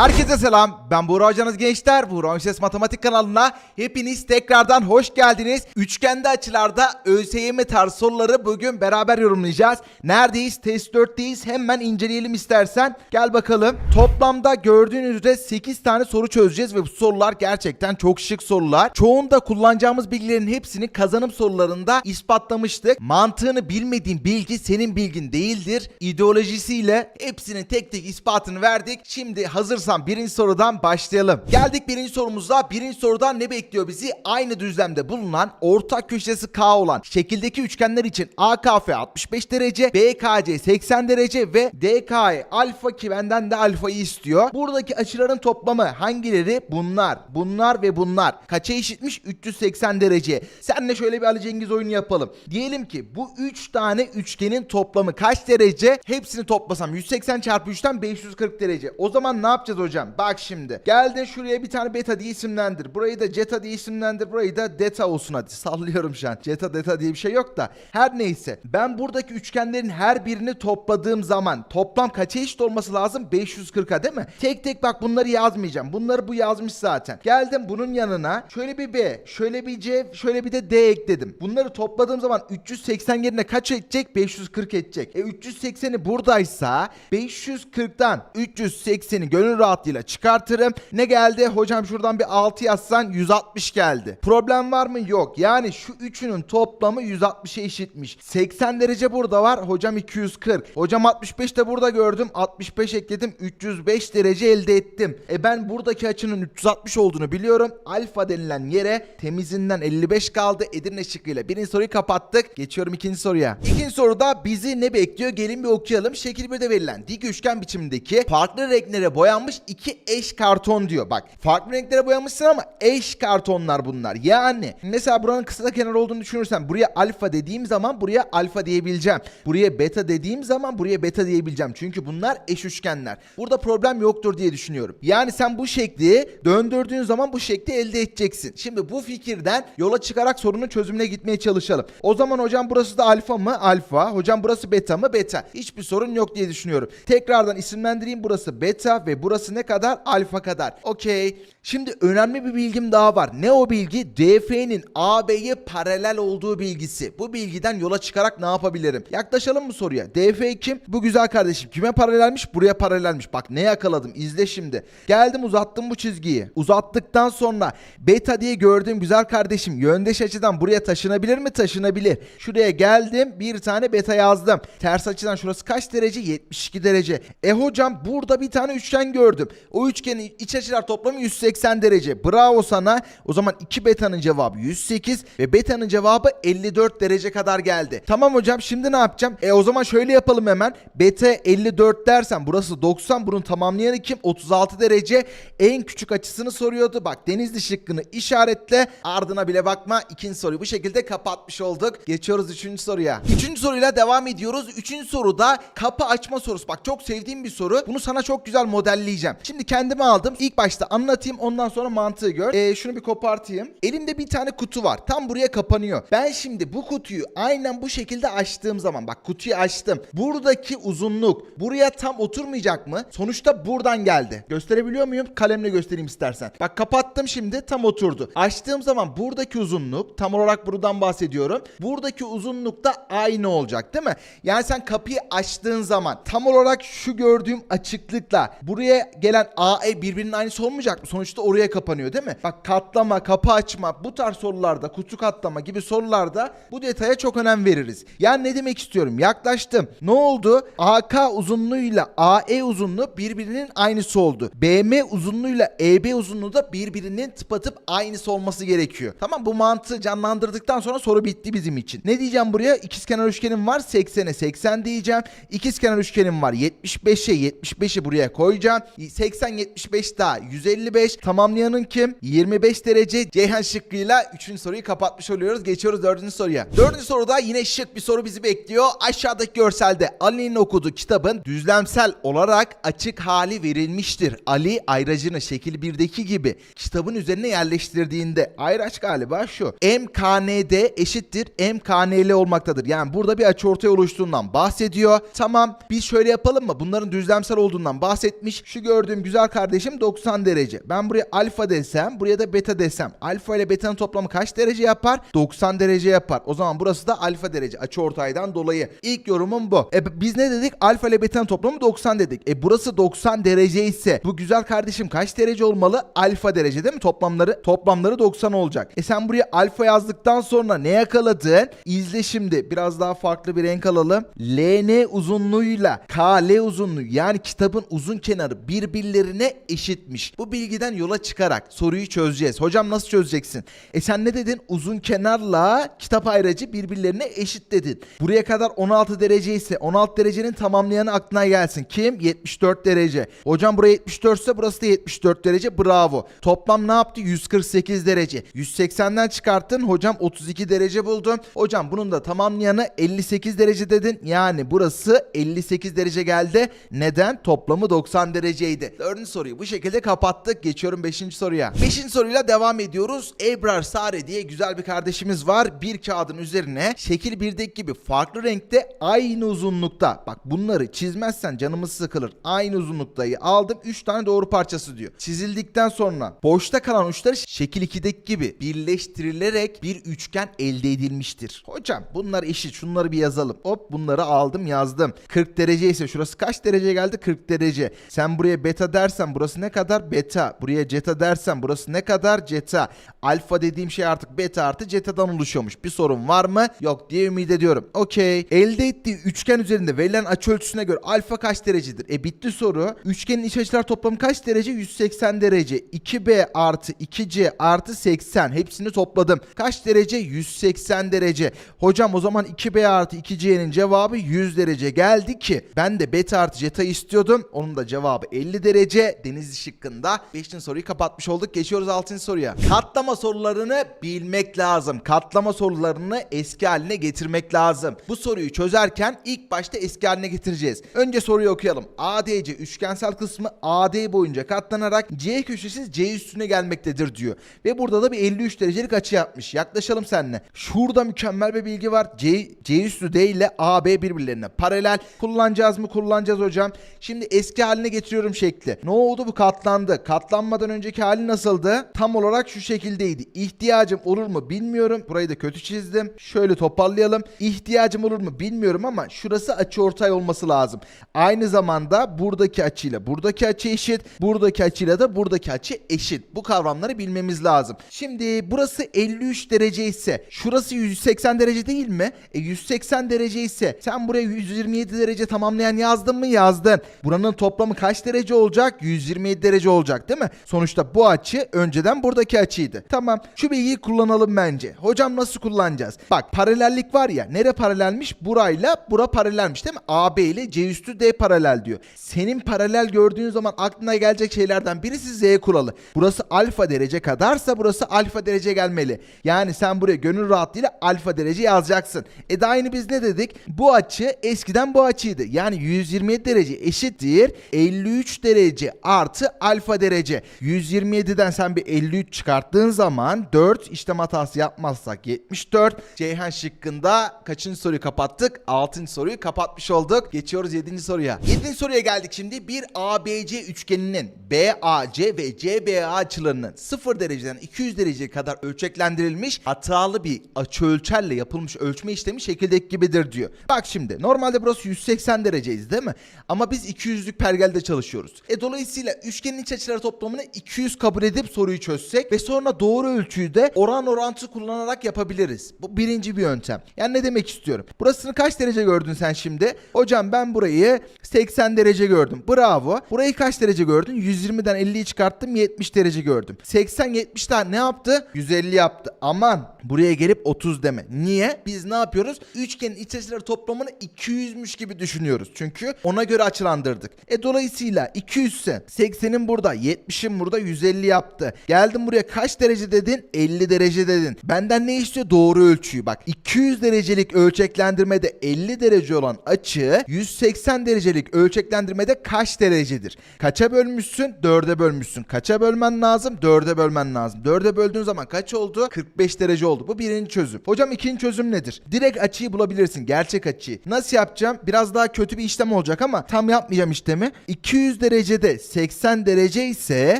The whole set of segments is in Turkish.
Herkese selam. Ben Buğra Hocanız gençler. Buğra Ses Matematik kanalına hepiniz tekrardan hoş geldiniz. Üçgende açılarda ÖSYM tarzı soruları bugün beraber yorumlayacağız. Neredeyiz? Test 4'teyiz. Hemen inceleyelim istersen. Gel bakalım. Toplamda gördüğünüz üzere 8 tane soru çözeceğiz ve bu sorular gerçekten çok şık sorular. Çoğunda kullanacağımız bilgilerin hepsini kazanım sorularında ispatlamıştık. Mantığını bilmediğin bilgi senin bilgin değildir. İdeolojisiyle hepsinin tek tek ispatını verdik. Şimdi hazırsan birinci sorudan başlayalım. Geldik birinci sorumuza. Birinci sorudan ne bekliyor bizi? Aynı düzlemde bulunan ortak köşesi K olan şekildeki üçgenler için AKF 65 derece, BKC 80 derece ve DKE alfa ki benden de alfayı istiyor. Buradaki açıların toplamı hangileri? Bunlar, bunlar ve bunlar. Kaça eşitmiş? 380 derece. Senle şöyle bir Ali Cengiz oyunu yapalım. Diyelim ki bu 3 tane üçgenin toplamı kaç derece? Hepsini toplasam 180 çarpı 3'ten 540 derece. O zaman ne yapacağız hocam? Bak şimdi. Geldin şuraya bir tane beta diye isimlendir. Burayı da zeta diye isimlendir. Burayı da deta olsun hadi. Sallıyorum şu an. Zeta deta diye bir şey yok da. Her neyse. Ben buradaki üçgenlerin her birini topladığım zaman toplam kaça eşit olması lazım? 540'a değil mi? Tek tek bak bunları yazmayacağım. Bunları bu yazmış zaten. Geldim bunun yanına. Şöyle bir B, şöyle bir C, şöyle bir de D ekledim. Bunları topladığım zaman 380 yerine kaç edecek? 540 edecek. E 380'i buradaysa 540'dan 380'i gönül rahatlığıyla çıkartırım. Ne geldi? Hocam şuradan bir 6 yazsan 160 geldi. Problem var mı? Yok. Yani şu üçünün toplamı 160'a eşitmiş. 80 derece burada var. Hocam 240. Hocam 65 de burada gördüm. 65 ekledim. 305 derece elde ettim. E ben buradaki açının 360 olduğunu biliyorum. Alfa denilen yere temizinden 55 kaldı. Edirne şıkkıyla birinci soruyu kapattık. Geçiyorum ikinci soruya. İkinci soruda bizi ne bekliyor? Gelin bir okuyalım. Şekil 1'de verilen dik üçgen biçimindeki farklı renklere boyanmış iki eş karton diyor. Bak farklı renklere boyamışsın ama eş kartonlar bunlar. Yani mesela buranın kısa kenar olduğunu düşünürsen buraya alfa dediğim zaman buraya alfa diyebileceğim. Buraya beta dediğim zaman buraya beta diyebileceğim. Çünkü bunlar eş üçgenler. Burada problem yoktur diye düşünüyorum. Yani sen bu şekli döndürdüğün zaman bu şekli elde edeceksin. Şimdi bu fikirden yola çıkarak sorunun çözümüne gitmeye çalışalım. O zaman hocam burası da alfa mı? Alfa. Hocam burası beta mı? Beta. Hiçbir sorun yok diye düşünüyorum. Tekrardan isimlendireyim. Burası beta ve burası ne kadar? Alfa kadar. Okey. Şimdi önemli bir bilgim daha var. Ne o bilgi? DF'nin AB'ye paralel olduğu bilgisi. Bu bilgiden yola çıkarak ne yapabilirim? Yaklaşalım mı soruya? DF kim? Bu güzel kardeşim. Kime paralelmiş? Buraya paralelmiş. Bak ne yakaladım. İzle şimdi. Geldim uzattım bu çizgiyi. Uzattıktan sonra beta diye gördüğüm güzel kardeşim yöndeş açıdan buraya taşınabilir mi? Taşınabilir. Şuraya geldim. Bir tane beta yazdım. Ters açıdan şurası kaç derece? 72 derece. E hocam burada bir tane üçgen gördüm. O üçgenin iç açılar toplamı 180 derece. Bravo sana. O zaman 2 betanın cevabı 108 ve betanın cevabı 54 derece kadar geldi. Tamam hocam şimdi ne yapacağım? E o zaman şöyle yapalım hemen. Beta 54 dersen burası 90 bunun tamamlayanı kim? 36 derece. En küçük açısını soruyordu. Bak Denizli şıkkını işaretle. Ardına bile bakma. İkinci soruyu bu şekilde kapatmış olduk. Geçiyoruz üçüncü soruya. Üçüncü soruyla devam ediyoruz. Üçüncü soruda kapı açma sorusu. Bak çok sevdiğim bir soru. Bunu sana çok güzel modelleyeceğim. Şimdi kendime aldım. İlk başta anlatayım ondan sonra mantığı gör. Ee, şunu bir kopartayım. Elimde bir tane kutu var. Tam buraya kapanıyor. Ben şimdi bu kutuyu aynen bu şekilde açtığım zaman bak kutuyu açtım. Buradaki uzunluk buraya tam oturmayacak mı? Sonuçta buradan geldi. Gösterebiliyor muyum? Kalemle göstereyim istersen. Bak kapattım şimdi tam oturdu. Açtığım zaman buradaki uzunluk tam olarak buradan bahsediyorum. Buradaki uzunluk da aynı olacak değil mi? Yani sen kapıyı açtığın zaman tam olarak şu gördüğüm açıklıkla buraya gelen AE birbirinin aynısı olmayacak mı? Sonuçta oraya kapanıyor değil mi? Bak katlama, kapı açma bu tarz sorularda, kutu katlama gibi sorularda bu detaya çok önem veririz. Yani ne demek istiyorum? Yaklaştım. Ne oldu? AK uzunluğuyla AE uzunluğu birbirinin aynısı oldu. BM uzunluğuyla EB uzunluğu da birbirinin tıpatıp aynısı olması gerekiyor. Tamam bu mantığı canlandırdıktan sonra soru bitti bizim için. Ne diyeceğim buraya? İkizkenar üçgenim var 80'e 80 diyeceğim. İkizkenar üçgenim var 75'e 75'i buraya koyacağım. 80 75 daha 155. Tamamlayanın kim? 25 derece Ceyhan şıkkıyla 3. soruyu kapatmış oluyoruz. Geçiyoruz 4. soruya. 4. soruda yine şık bir soru bizi bekliyor. Aşağıdaki görselde Ali'nin okuduğu kitabın düzlemsel olarak açık hali verilmiştir. Ali ayracını şekil 1'deki gibi kitabın üzerine yerleştirdiğinde ayraç galiba şu. MKND eşittir MKNL olmaktadır. Yani burada bir açıortay oluştuğundan bahsediyor. Tamam biz şöyle yapalım mı? Bunların düzlemsel olduğundan bahsetmiş. Şu gördüğüm güzel kardeşim 90 derece. Ben buraya alfa desem, buraya da beta desem. Alfa ile beta'nın toplamı kaç derece yapar? 90 derece yapar. O zaman burası da alfa derece. Açı ortaydan dolayı. İlk yorumum bu. E biz ne dedik? Alfa ile beta'nın toplamı 90 dedik. E burası 90 derece ise bu güzel kardeşim kaç derece olmalı? Alfa derece değil mi? Toplamları toplamları 90 olacak. E sen buraya alfa yazdıktan sonra ne yakaladın? İzle şimdi. Biraz daha farklı bir renk alalım. LN uzunluğuyla KL uzunluğu yani kitabın uzun kenarı birbirlerine eşitmiş. Bu bilgiden yola çıkarak soruyu çözeceğiz. Hocam nasıl çözeceksin? E sen ne dedin? Uzun kenarla kitap ayracı birbirlerine eşit dedin. Buraya kadar 16 derece ise 16 derecenin tamamlayanı aklına gelsin. Kim? 74 derece. Hocam buraya 74 ise burası da 74 derece. Bravo. Toplam ne yaptı? 148 derece. 180'den çıkarttın. Hocam 32 derece buldun. Hocam bunun da tamamlayanı 58 derece dedin. Yani burası 58 derece geldi. Neden? Toplamı 90 dereceydi. Dördüncü soruyu bu şekilde kapattık. Geçiyorum 5. soruya. 5. soruyla devam ediyoruz. Ebrar Sare diye güzel bir kardeşimiz var. Bir kağıdın üzerine şekil 1'deki gibi farklı renkte aynı uzunlukta. Bak bunları çizmezsen canımız sıkılır. Aynı uzunluktayı aldım. 3 tane doğru parçası diyor. Çizildikten sonra boşta kalan uçları şekil 2'deki gibi birleştirilerek bir üçgen elde edilmiştir. Hocam bunlar eşit. Şunları bir yazalım. Hop bunları aldım yazdım. 40 derece ise şurası kaç derece geldi? 40 derece. Sen buraya beta dersen burası ne kadar? Beta. Buraya zeta dersen burası ne kadar? Zeta. Alfa dediğim şey artık beta artı zeta'dan oluşuyormuş. Bir sorun var mı? Yok diye ümit ediyorum. Okey. Elde ettiği üçgen üzerinde verilen açı ölçüsüne göre alfa kaç derecedir? E bitti soru. Üçgenin iç açılar toplamı kaç derece? 180 derece. 2b artı 2c artı 80. Hepsini topladım. Kaç derece? 180 derece. Hocam o zaman 2b artı 2c'nin cevabı 100 derece geldi ki ben de beta artı zeta istiyordum. Onun da cevabı 50 derece. Denizli şıkkında 5. soruyu kapatmış olduk. Geçiyoruz 6. soruya. Katlama sorularını bilmek lazım. Katlama sorularını eski haline getirmek lazım. Bu soruyu çözerken ilk başta eski haline getireceğiz. Önce soruyu okuyalım. ADC üçgensel kısmı AD boyunca katlanarak C köşesi C üstüne gelmektedir diyor. Ve burada da bir 53 derecelik açı yapmış. Yaklaşalım seninle. Şurada mükemmel bir bilgi var. C, C üstü D ile AB birbirlerine paralel. Kullanacağız mı? Kullanacağız hocam. Şimdi eski haline getiriyorum şekli. Ne oldu? Bu katlandı. Katlanmadan önceki hali nasıldı? Tam olarak şu şekildeydi. İhtiyacım olur mu bilmiyorum. Burayı da kötü çizdim. Şöyle toparlayalım. İhtiyacım olur mu bilmiyorum ama şurası açı ortay olması lazım. Aynı zamanda buradaki açıyla buradaki açı eşit. Buradaki açıyla da buradaki açı eşit. Bu kavramları bilmemiz lazım. Şimdi burası 53 derece ise şurası 180 derece değil mi? E 180 derece ise sen buraya 127 derece tamamlayan yazdın mı? Yazdın. Buranın toplamı kaç derece olacak? 127 derece olacak değil mi? Sonuçta bu açı önceden buradaki açıydı. Tamam. Şu bilgiyi kullanalım bence. Hocam nasıl kullanacağız? Bak paralellik var ya. Nere paralelmiş? Burayla bura paralelmiş değil mi? AB ile C üstü D paralel diyor. Senin paralel gördüğün zaman aklına gelecek şeylerden birisi Z kuralı. Burası alfa derece kadarsa burası alfa derece gelmeli. Yani sen buraya gönül rahatlığıyla alfa derece yazacaksın. E de aynı biz ne dedik? Bu açı eskiden bu açıydı. Yani 127 derece eşittir 53 derece artı alfa derece. 127'den sen bir 53 çıkarttığın zaman 4 işlem hatası yapmazsak 74. Ceyhan şıkkında kaçıncı soruyu kapattık? 6. soruyu kapatmış olduk. Geçiyoruz 7. soruya. 7. soruya geldik şimdi. Bir ABC üçgeninin BAC ve CBA açılarının 0 dereceden 200 dereceye kadar ölçeklendirilmiş hatalı bir açı ölçerle yapılmış ölçme işlemi şekildeki gibidir diyor. Bak şimdi normalde burası 180 dereceyiz değil mi? Ama biz 200'lük pergelde çalışıyoruz. E dolayısıyla üçgenin iç açıları toplamını 200 kabul edip soruyu çözsek ve sonra doğru ölçüyü de oran orantı kullanarak yapabiliriz. Bu birinci bir yöntem. Yani ne demek istiyorum? Burasını kaç derece gördün sen şimdi? Hocam ben burayı 80 derece gördüm. Bravo. Burayı kaç derece gördün? 120'den 50'yi çıkarttım 70 derece gördüm. 80 70'ten ne yaptı? 150 yaptı. Aman buraya gelip 30 deme. Niye? Biz ne yapıyoruz? Üçgenin iç açıları toplamını 200'müş gibi düşünüyoruz. Çünkü ona göre açılandırdık. E dolayısıyla 200 ise 80'in burada 70'in burada 150 yaptı. Geldim buraya kaç derece dedin? 50 derece dedin. Benden ne istiyor? Doğru ölçüyü. Bak 200 derecelik ölçeklendirmede 50 derece olan açı 180 derecelik ölçeklendirmede kaç derecedir? Kaça bölmüşsün? 4'e bölmüşsün. Kaça bölmen lazım? 4'e bölmen lazım. 4'e böldüğün zaman kaç oldu? 45 derece oldu. Bu birinci çözüm. Hocam ikinci çözüm nedir? Direkt açıyı bulabilirsin. Gerçek açıyı. Nasıl yapacağım? Biraz daha kötü bir işlem olacak ama tam yapmayacağım işlemi. 200 200 derecede 80 derece ise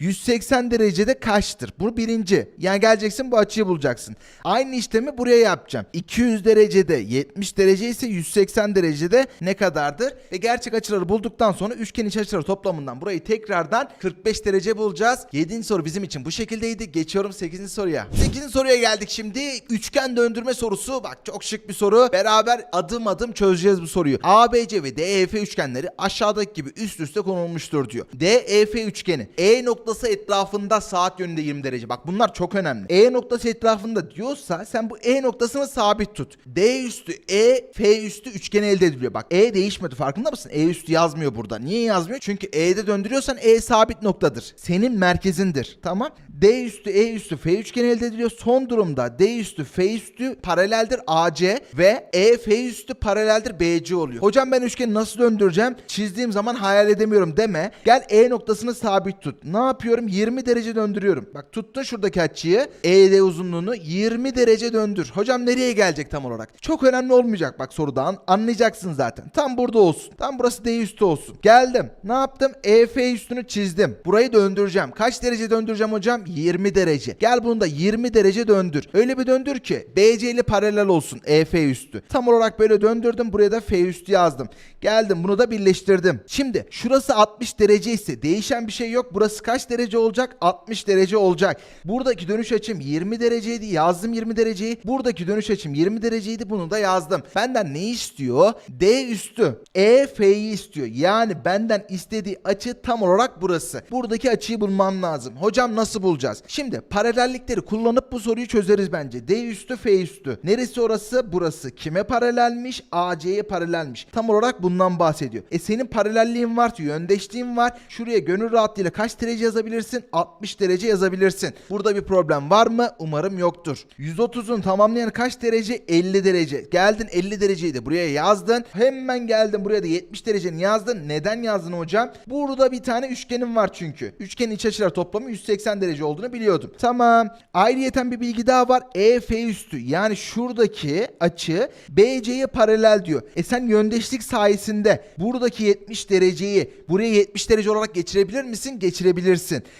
180 derecede kaçtır? Bu birinci. Yani geleceksin bu açıyı bulacaksın. Aynı işlemi buraya yapacağım. 200 derecede 70 derece ise 180 derecede ne kadardır? Ve gerçek açıları bulduktan sonra üçgen iç açıları toplamından burayı tekrardan 45 derece bulacağız. 7. soru bizim için bu şekildeydi. Geçiyorum 8. soruya. 8. soruya geldik şimdi. Üçgen döndürme sorusu. Bak çok şık bir soru. Beraber adım adım çözeceğiz bu soruyu. ABC ve DEF üçgenleri aşağıdaki gibi üst üste konulmuştur diyor. DEF üçgeni E noktası etrafında saat yönünde 20 derece. Bak bunlar çok önemli. E noktası etrafında diyorsa sen bu E noktasını sabit tut. D üstü E, F üstü üçgeni elde ediliyor. Bak E değişmedi farkında mısın? E üstü yazmıyor burada. Niye yazmıyor? Çünkü E'de döndürüyorsan E sabit noktadır. Senin merkezindir. Tamam. D üstü E üstü F üçgeni elde ediliyor. Son durumda D üstü F üstü paraleldir AC ve E F üstü paraleldir BC oluyor. Hocam ben üçgeni nasıl döndüreceğim? Çizdiğim zaman hayal edemiyorum deme. Gel E noktasını sabit tut. Ne yapıyorum? 20 derece döndürüyorum. Bak tuttun şuradaki açıyı. ED uzunluğunu 20 derece döndür. Hocam nereye gelecek tam olarak? Çok önemli olmayacak bak sorudan. Anlayacaksın zaten. Tam burada olsun. Tam burası D üstü olsun. Geldim. Ne yaptım? EF üstünü çizdim. Burayı döndüreceğim. Kaç derece döndüreceğim hocam? 20 derece. Gel bunu da 20 derece döndür. Öyle bir döndür ki BC ile paralel olsun EF üstü. Tam olarak böyle döndürdüm. Buraya da F üstü yazdım. Geldim bunu da birleştirdim. Şimdi şurası 60 derece ise değişen bir şey yok. Burası kaç derece olacak? 60 derece olacak. Buradaki dönüş açım 20 dereceydi. Yazdım 20 dereceyi. Buradaki dönüş açım 20 dereceydi. Bunu da yazdım. Benden ne istiyor? D üstü. E istiyor. Yani benden istediği açı tam olarak burası. Buradaki açıyı bulmam lazım. Hocam nasıl bulacağız? Şimdi paralellikleri kullanıp bu soruyu çözeriz bence. D üstü F üstü. Neresi orası? Burası. Kime paralelmiş? AC'ye paralelmiş. Tam olarak bundan bahsediyor. E senin paralelliğin var, yöndeşliğin var. Şuraya gönül rahatlığıyla kaç derece yazabilirsin? 60 derece yazabilirsin. Burada bir problem var mı? Umarım yoktur. 130'un tamamlayan kaç derece? 50 derece. Geldin 50 dereceyi de buraya yazdın. Hemen geldin buraya da 70 dereceni yazdın. Neden yazdın hocam? Burada bir tane üçgenim var çünkü. Üçgenin iç açılar toplamı 180 derece olduğunu biliyordum. Tamam. Ayrıyeten bir bilgi daha var. EF üstü yani şuradaki açı BC'ye paralel diyor. E sen yöndeşlik sayesinde buradaki 70 dereceyi buraya 70 derece olarak geçirebilir misin? Geçirebilirsin.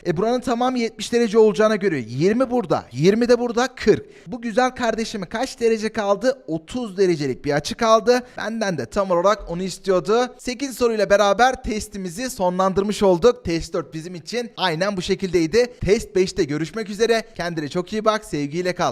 E buranın tamamı 70 derece olacağına göre 20 burada, 20 de burada 40. Bu güzel kardeşime kaç derece kaldı? 30 derecelik bir açı kaldı. Benden de tam olarak onu istiyordu. 8 soruyla beraber testimizi sonlandırmış olduk. Test 4 bizim için aynen bu şekildeydi. Test 5'te görüşmek üzere. Kendine çok iyi bak. Sevgiyle kal.